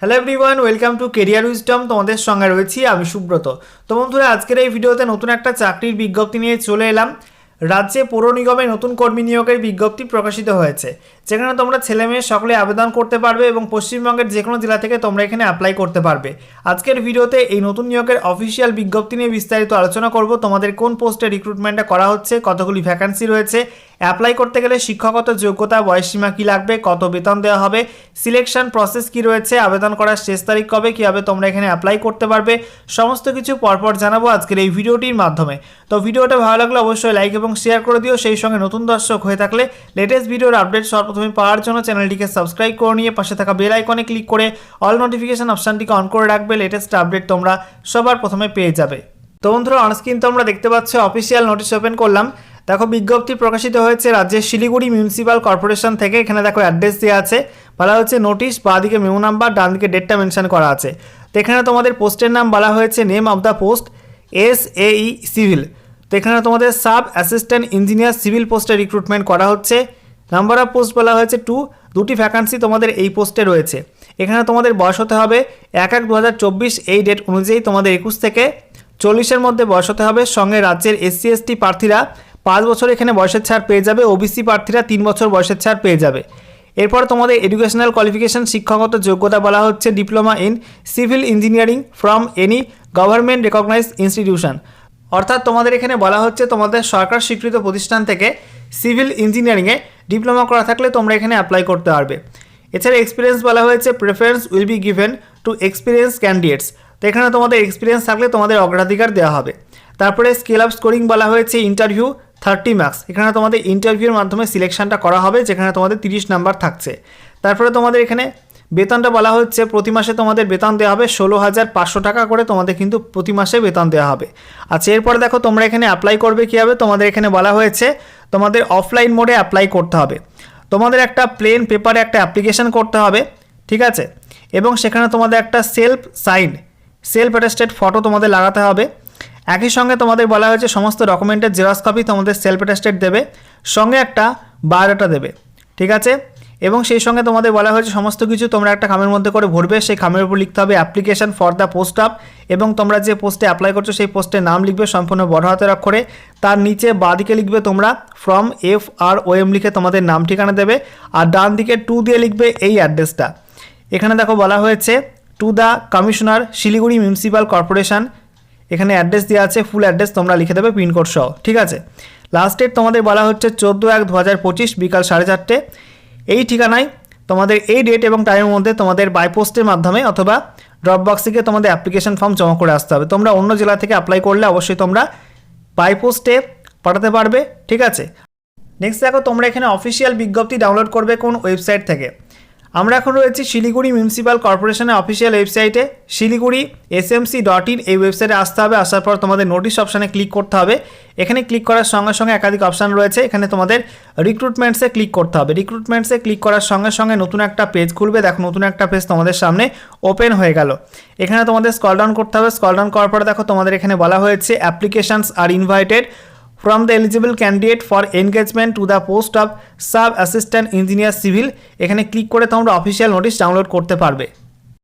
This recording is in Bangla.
Hello everyone welcome to career wisdom তোমাদের সঙ্গে রয়েছি আমি সুব্রত। তো বন্ধুরা, আজকের এই ভিডিওতে নতুন একটা চাকরির বিজ্ঞপ্তি নিয়ে চলে এলাম। রাজ্যে পৌর নিগমে নতুন কর্মী নিয়োগের বিজ্ঞপ্তি প্রকাশিত হয়েছে, যেখানে তোমরা ছেলে মেয়ে সকলে আবেদন করতে পারবে এবং পশ্চিমবঙ্গের যে কোনো জেলা থেকে তোমরা এখানে অ্যাপ্লাই করতে পারবে। আজকের ভিডিওতে এই নতুন নিয়োগের অফিসিয়াল বিজ্ঞপ্তি নিয়ে বিস্তারিত আলোচনা করব। তোমাদের কোন পোস্টে রিক্রুটমেন্টটা করা হচ্ছে, কতগুলি ভ্যাকান্সি রয়েছে অ্যাপ্লাই করতে গেলে শিক্ষাগত যোগ্যতা, বয়সসীমা কী লাগবে, কত বেতন দেওয়া হবে, সিলেকশন প্রসেস কি রয়েছে, আবেদন করার শেষ তারিখ কবে, কীভাবে তোমরা এখানে অ্যাপ্লাই করতে পারবে, সমস্ত কিছু পরপর জানাব আজকের এই ভিডিওটির মাধ্যমে। তো ভিডিওটা ভালো লাগলে অবশ্যই লাইক এবং শেয়ার করে দিও, সেই সঙ্গে নতুন দর্শক হয়ে থাকলে লেটেস্ট ভিডিওর আপডেট সর্বপ্রথমে পাওয়ার জন্য চ্যানেলটিকে সাবস্ক্রাইব করে নিয়ে পাশে থাকা বেল আইকনে ক্লিক করে অল নোটিফিকেশন অপশানটিকে অন করে রাখবে লেটেস্ট আপডেট তোমরা সবার প্রথমে পেয়ে যাবে। তো বন্ধুরা অনস্ক্রিন তোমরা দেখতে পাচ্ছ অফিসিয়াল নোটিশ ওপেন করলাম। দেখো, বিজ্ঞপ্তি প্রকাশিত হয়েছে রাজ্যের শিলিগুড়ি মিউনিসিপ্যাল কর্পোরেশন থেকে। এখানে দেখো অ্যাড্রেস দেওয়া আছে। বলা হচ্ছে নোটিশ, বাঁদিকে মেমো নাম্বার ডান দিকে ডেটটা মেনশন করা আছে। তো এখানে তোমাদের পোস্টের নাম বলা হয়েছে, name of the post, S A civil. তো এখানে তোমাদের সাব অ্যাসিস্ট্যান্ট ইঞ্জিনিয়ার সিভিল পোস্টে রিক্রুটমেন্ট করা হচ্ছে। নাম্বার অফ পোস্ট বলা হয়েছে টু। দুটি ভ্যাকান্সি তোমাদের এই পোস্টে রয়েছে। এখানে তোমাদের বয়স হতে হবে এক এক দু এই ডেট অনুযায়ী তোমাদের একুশ থেকে চল্লিশের মধ্যে বয়স হতে হবে। সঙ্গে রাজ্যের এসসি, এসটি প্রার্থীরা পাঁচ বছর এখানে বয়সের ছাড় পেয়ে যাবে ওবিসি প্রার্থীরা তিন বছর বয়সের ছাড় পেয়ে যাবে। এরপর তোমাদের এডুকেশনাল কোয়ালিফিকেশন শিক্ষাগত যোগ্যতা বলা হচ্ছে diploma in civil engineering from any government recognise institution অর্থাৎ তোমাদের এখানে বলা হচ্ছে তোমাদের সরকার স্বীকৃত প্রতিষ্ঠান থেকে সিভিল ইঞ্জিনিয়ারিংয়ে ডিপ্লোমা করা থাকলে তোমরা এখানে অ্যাপ্লাই করতে পারবে। এছাড়া এক্সপিরিয়েন্স বলা হয়েছে preference will be given to experience candidates তো এখানে তোমাদের এক্সপিরিয়েন্স থাকলে তোমাদের অগ্রাধিকার দেওয়া হবে। তারপরে স্কেল আপ স্কোরিং বলা হয়েছে ইন্টারভিউ থার্টি মার্কস। এখানে তোমাদের ইন্টারভিউর মাধ্যমে সিলেকশনটা করা হবে, যেখানে তোমাদের তিরিশ নাম্বার থাকছে। তারপরে তোমাদের এখানে বেতনটা বলা হচ্ছে, প্রতি মাসে তোমাদের বেতন দেওয়া হবে ষোলো হাজার পাঁচশো টাকা করে, তোমাদের কিন্তু প্রতি মাসে বেতন দেওয়া হবে। আচ্ছা এরপরে দেখো তোমরা এখানে অ্যাপ্লাই করবে কীভাবে? তোমাদের এখানে বলা হয়েছে, তোমাদের অফলাইন মোডে অ্যাপ্লাই করতে হবে। তোমাদের একটা প্লেন পেপারে একটা অ্যাপ্লিকেশন করতে হবে, ঠিক আছে? এবং সেখানে তোমাদের একটা self sign self attested photo তোমাদের লাগাতে হবে। একই সঙ্গে তোমাদের বলা হয়েছে, সমস্ত ডকুমেন্টের জেরক্স কপি তোমাদের সেলফ অ্যাটেস্টেড দেবে, সঙ্গে একটা বায়োডাটা দেবে, ঠিক আছে? এবং সেই সঙ্গে তোমাদের বলা হয়েছে, সমস্ত কিছু তোমরা একটা খামের মধ্যে করে ভরবে, সেই খামের উপর লিখতে হবে application for the post up এবং তোমরা যে পোস্টে অ্যাপ্লাই করছ সেই পোস্টের নাম লিখবে সম্পূর্ণ বড় হাতের অক্ষরে, তার নিচে বাঁদিকে লিখবে তোমরা from F R O M লিখে তোমাদের নাম ঠিকানা দেবে, আর ডান দিকে টু দিয়ে লিখবে এই অ্যাড্রেসটা এখানে দেখো বলা হয়েছে to the commissioner Siliguri municipal corporation এখানে অ্যাড্রেস দেওয়া আছে ফুল অ্যাড্রেস তোমরা লিখে দেবে পিনকোড সহ, ঠিক আছে? লাস্ট ডেট তোমাদের বলা হচ্ছে চোদ্দ এক দু হাজার পঁচিশ বিকাল সাড়ে চারটে। এই ঠিকানায় তোমাদের এই ডেট এবং টাইমের মধ্যে তোমাদের বাই পোস্টের মাধ্যমে অথবা ড্রপ থেকে তোমাদের অ্যাপ্লিকেশন ফর্ম জমা করে আসতে হবে। তোমরা অন্য জেলা থেকে অ্যাপ্লাই করলে অবশ্যই তোমরা বাই পোস্টে পাঠাতে পারবে, ঠিক আছে? নেক্সট দেখো, তোমরা এখানে অফিসিয়াল বিজ্ঞপ্তি ডাউনলোড করবে কোন ওয়েবসাইট থেকে? আমরা এখন রয়েছি শিলিগুড়ি মিউনিসিপ্যাল কর্পোরেশনের অফিসিয়াল ওয়েবসাইটে শিলিগুড়ি এসএমসি ডট ইন এই ওয়েবসাইটে আসতে হবে, আসার পর তোমাদের নোটিশ অপশানে ক্লিক করতে হবে। এখানে ক্লিক করার সঙ্গে সঙ্গে একাধিক অপশান রয়েছে, এখানে তোমাদের রিক্রুটমেন্টসে ক্লিক করতে হবে। রিক্রুটমেন্টসে ক্লিক করার সঙ্গে সঙ্গে নতুন একটা পেজ খুলবে, দেখো নতুন একটা পেজ তোমাদের সামনে ওপেন হয়ে গেল। এখানে তোমাদের স্কল ডাউন করতে হবে স্কল ডাউন করার পরে দেখো তোমাদের এখানে বলা হয়েছে applications are invited from the eligible candidate for engagement to the post of sub assistant engineer civil এখানে ক্লিক করে তোমরা অফিসিয়াল নোটিশ ডাউনলোড করতে পারবে।